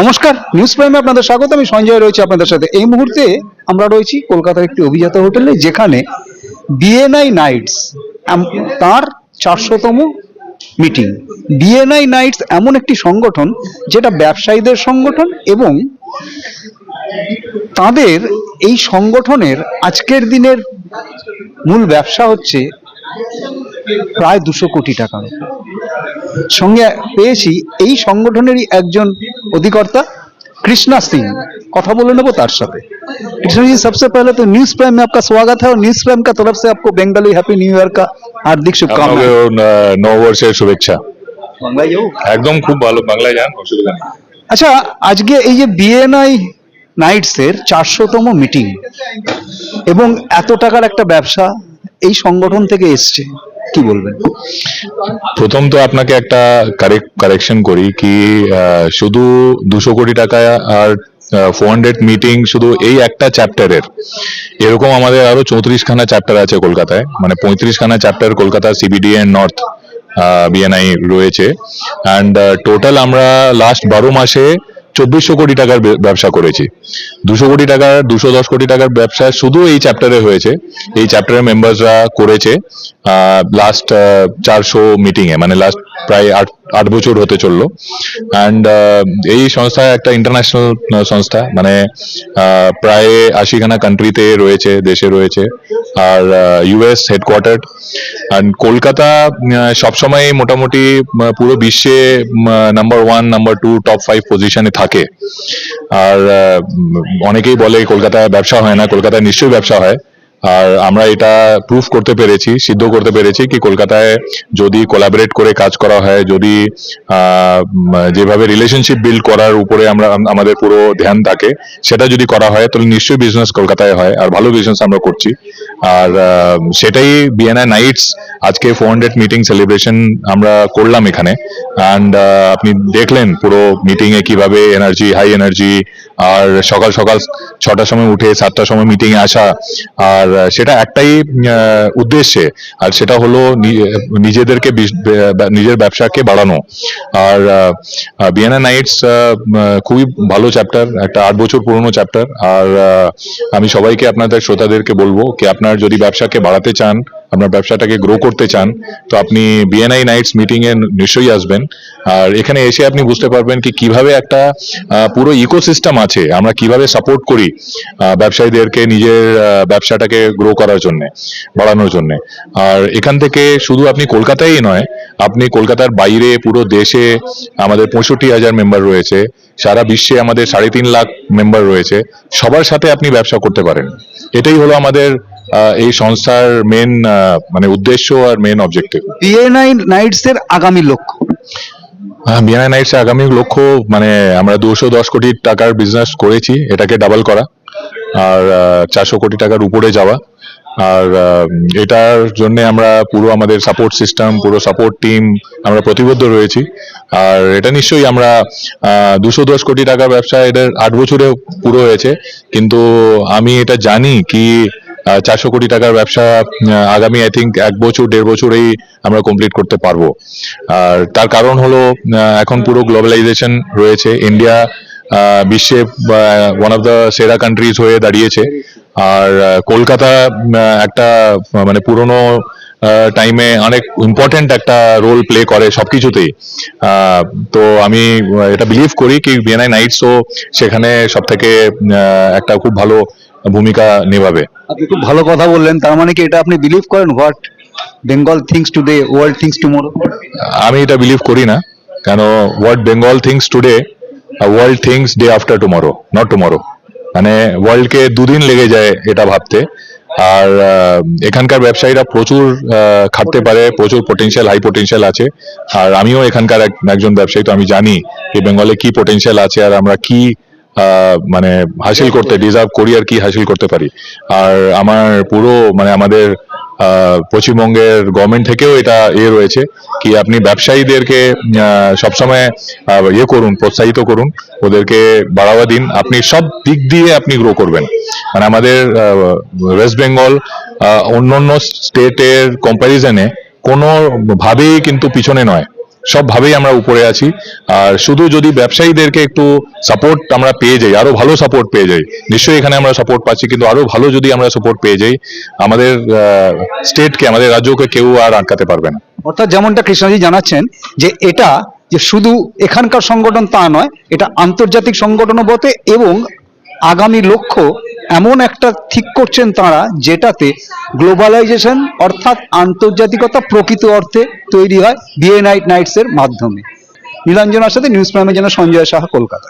নমস্কার নিউজ প্রাইমে আপনাদের স্বাগত, আমি সঞ্জয় রয়েছে আপনাদের সাথে। এই মুহূর্তে আমরা রয়েছি কলকাতার একটি অভিজাত হোটেলে, যেখানে বিএনআই নাইটস তার চারশোতম মিটিং বিএনআই নাইটস এমন একটি সংগঠন, যেটা ব্যবসায়ীদের সংগঠন এবং তাদের এই সংগঠনের আজকের দিনের মূল ব্যবসা হচ্ছে প্রায় দুশো কোটি টাকার সঙ্গে পেয়েছি এই সংগঠনেরই একজন অধিকর্তা कृष्णा सिंह কথা বলে নেবো তার সাথে कृष्णा जी सबसे पहले तो न्यूज प्राइम में आपका स्वागत है और न्यूज प्राइम का तरफ से आपको बेंगली हैप्पी न्यू ईयर का हार्दिक शुभकामनाएं আপনাকেও ন- নববর্ষের শুভেচ্ছা বাংলায় যাবো? একদম খুব ভালো বাংলায় যান অসুবিধা নেই আচ্ছা আজকে এই যে বিএনআই নাইটস এর চারশোতম মিটিং এবং এত টাকার একটা ব্যবসা এই সংগঠন থেকে এসছে কি বলবেন? প্রথম তো আপনাকে একটা কারেকশন করি কি শুধু দুশো কোটি টাকা আর ফোর হান্ড্রেড মিটিং শুধু এই একটা চ্যাপ্টারের এরকম আমাদের আরও চৌত্রিশ খানা চ্যাপ্টার আছে কলকাতায় মানে পঁয়ত্রিশ খানা chapter Kolkata CBD and north BNI রয়েছে। অ্যান্ড টোটাল আমরা লাস্ট বারো মাসে চব্বিশশো কোটি টাকার ব্যবসা করেছি। দুশো কোটি টাকার, দুশো দশ কোটি টাকার ব্যবসা শুধু এই চ্যাপ্টারে হয়েছে। এই চ্যাপ্টারের মেম্বারসরা করেছে লাস্ট চারশো মিটিংয়ে মানে লাস্ট প্রায় আট আট বছর হতে চলল। অ্যান্ড এই সংস্থা একটা ইন্টারন্যাশনাল সংস্থা। মানে প্রায় আশিখানা কান্ট্রিতে রয়েছে, দেশে রয়েছে। আর ইউএস হেডকোয়ার্টার অ্যান্ড কলকাতা সবসময় মোটামুটি পুরো বিশ্বে number one number two top five পজিশনে থাকে। আর অনেকেই বলে কলকাতায় ব্যবসা হয় না, কলকাতায় নিশ্চয়ই ব্যবসা হয়। আর আমরা এটা প্রুফ করতে পেরেছি, সিদ্ধ করতে পেরেছি কি কলকাতায় যদি কোলাবরেট করে কাজ করা হয়, যদি যেভাবে রিলেশনশিপ বিল্ড করার উপরে আমরা, আমাদের পুরো ধ্যান থাকে, সেটা যদি করা হয়, তাহলে নিশ্চয়ই বিজনেস কলকাতায় হয় আর ভালো বিজনেস আমরা করছি। আর সেটাই বিএনআই নাইটস আজকে ফোর হান্ড্রেড মিটিং সেলিব্রেশন আমরা করলাম এখানে। অ্যান্ড আপনি দেখলেন পুরো মিটিং এ কীভাবে এনার্জি হাই এনার্জি আর সকাল সকাল ছটার সময় উঠে সাতটার সময় মিটিং এ আসা, আর আহ, সেটা একটাই উদ্দেশ্যে। আর সেটা হলো নিজেদেরকে নিজের ব্যবসাকে বাড়ানো। আর বিয়ানা নাইটস খুবই ভালো চ্যাপ্টার একটা আট বছর পুরনো চ্যাপ্টার আর আমি সবাইকে আপনাদের শ্রোতাদেরকে বলব কি আপনার যদি ব্যবসাকে বাড়াতে চান আপনার ব্যবসাটাকে গ্রো করতে চান, তো আপনি বিএনআই নাইটস মিটিং এ নিশ্চয়ই আসবেন। আর এখানে এসে আপনি বুঝতে পারবেন কি কীভাবে একটা পুরো ইকোসিস্টেম আছে, আমরা কীভাবে সাপোর্ট করি ব্যবসায়ীদেরকে নিজের ব্যবসাটাকে গ্রো করার জন্য, বাড়ানোর জন্য। আর এখান থেকে শুধু আপনি কলকাতায় নয়, আপনি কলকাতার বাইরে পুরো দেশে আমাদের পঁয়ষট্টি হাজার মেম্বার রয়েছে, সারা বিশ্বে আমাদের সাড়ে তিন লাখ মেম্বার রয়েছে, সবার সাথে আপনি ব্যবসা করতে পারেন। এটাই হলো আমাদের এই সংস্থার মেন মানে উদ্দেশ্য আর মেন অবজেক্টিভ বিএনআই নাইটস এর আগামী লক্ষ্য? বিএনআই নাইটস এর আগামী লক্ষ্য মানে আমরা দুশো দশ কোটি টাকার বিজনেস করেছি এটাকে ডাবল করা। আর চারশো কোটি টাকার উপরে যাওয়া। আর এটার জন্য আমরা পুরো আমাদের সাপোর্ট সিস্টেম পুরো সাপোর্ট টিম আমরা প্রতিবদ্ধ রয়েছি। আর এটা নিশ্চয়ই আমরা দুশো দশ কোটি টাকার ব্যবসা এটার আট বছরে পুরো হয়েছে। কিন্তু আমি এটা জানি কি চারশো কোটি টাকার ব্যবসা আগামী আই থিঙ্ক এক বছর দেড় বছরেই আমরা কমপ্লিট করতে পারব। আর তার কারণ হলো এখন পুরো গ্লোবালাইজেশন রয়েছে। ইন্ডিয়া বিশ্বে ওয়ান অফ দ্য সেরা কান্ট্রিজ হয়ে দাঁড়িয়েছে। আর কলকাতা একটা মানে পুরনো টাইমে অনেক ইম্পর্টেন্ট একটা রোল প্লে করে সবকিছুতেই। আহ, তো আমি এটা বিলিভ করি কি বিএনআই নাইটসও সেখানে সব থেকে একটা খুব ভালো ভূমিকা নেভাবে। আপনি খুব ভালো কথা বললেন তার মানে কি এটা আপনি বিলিভ করেন? What Bengal thinks today world thinks tomorrow আমি এটা বিলিভ করি না কেন what Bengal thinks today world thinks day after tomorrow not tomorrow মানে ওয়ার্ল্ডকে দুদিন লেগে যায় এটা ভাবতে। আর এখানকার ব্যবসায়ীরা প্রচুর খাটতে পারে প্রচুর পোটেনশিয়াল হাই পোটেনশিয়াল আছে। আর আমিও এখানকার এক- একজন ব্যবসায়ী তো আমি জানি যে বেঙ্গলে কি পোটেনশিয়াল আছে আর আমরা কি মানে হাসিল করতে ডিজার্ভ করি আর কি হাসিল করতে পারি। আর আমার পুরো মানে আমাদের পশ্চিমবঙ্গের গভর্নমেন্ট থেকেও এটা এ রয়েছে কি আপনি ব্যবসায়ীদেরকে সবসময় ইয়ে করুন প্রোৎসাহিত করুন ওদেরকে বাড়াওয়া দিন। আপনি সব দিক দিয়ে আপনি গ্রো করবেন। মানে আমাদের ওয়েস্ট বেঙ্গল অন্য অন্য স্টেটের কম্প্যারিজনে কোনো ভাবেই কিন্তু পিছনে নয়। সবভাবেই আমরা উপরে আছি। আর শুধু যদি ব্যবসায়ীদেরকে একটু সাপোর্ট আমরা পেয়ে যাই, আরও ভালো সাপোর্ট পেয়ে যাই, নিশ্চয়ই এখানে আমরা সাপোর্ট পাচ্ছি, কিন্তু আরও ভালো যদি আমরা সাপোর্ট পেয়ে যাই, আমাদের স্টেটকে আমাদের রাজ্যকে কেউ আর আটকাতে পারবে না। অর্থাৎ যেমনটা কৃষ্ণজি জানাচ্ছেন যে এটা যে শুধু এখানকার সংগঠন তা নয়, এটা আন্তর্জাতিক সংগঠনও বটে এবং আগামী লক্ষ্য এমন একটা ঠিক করছেন তারা যেটাতে গ্লোবালাইজেশন অর্থাৎ আন্তর্জাতিকতা প্রকৃত অর্থে তৈরি হয় বিএ নাইট নাইটসের মাধ্যমে। নীলাঞ্জনার সাথে নিউজ প্রাইমের জন্য সঞ্জয় সাহা, কলকাতা।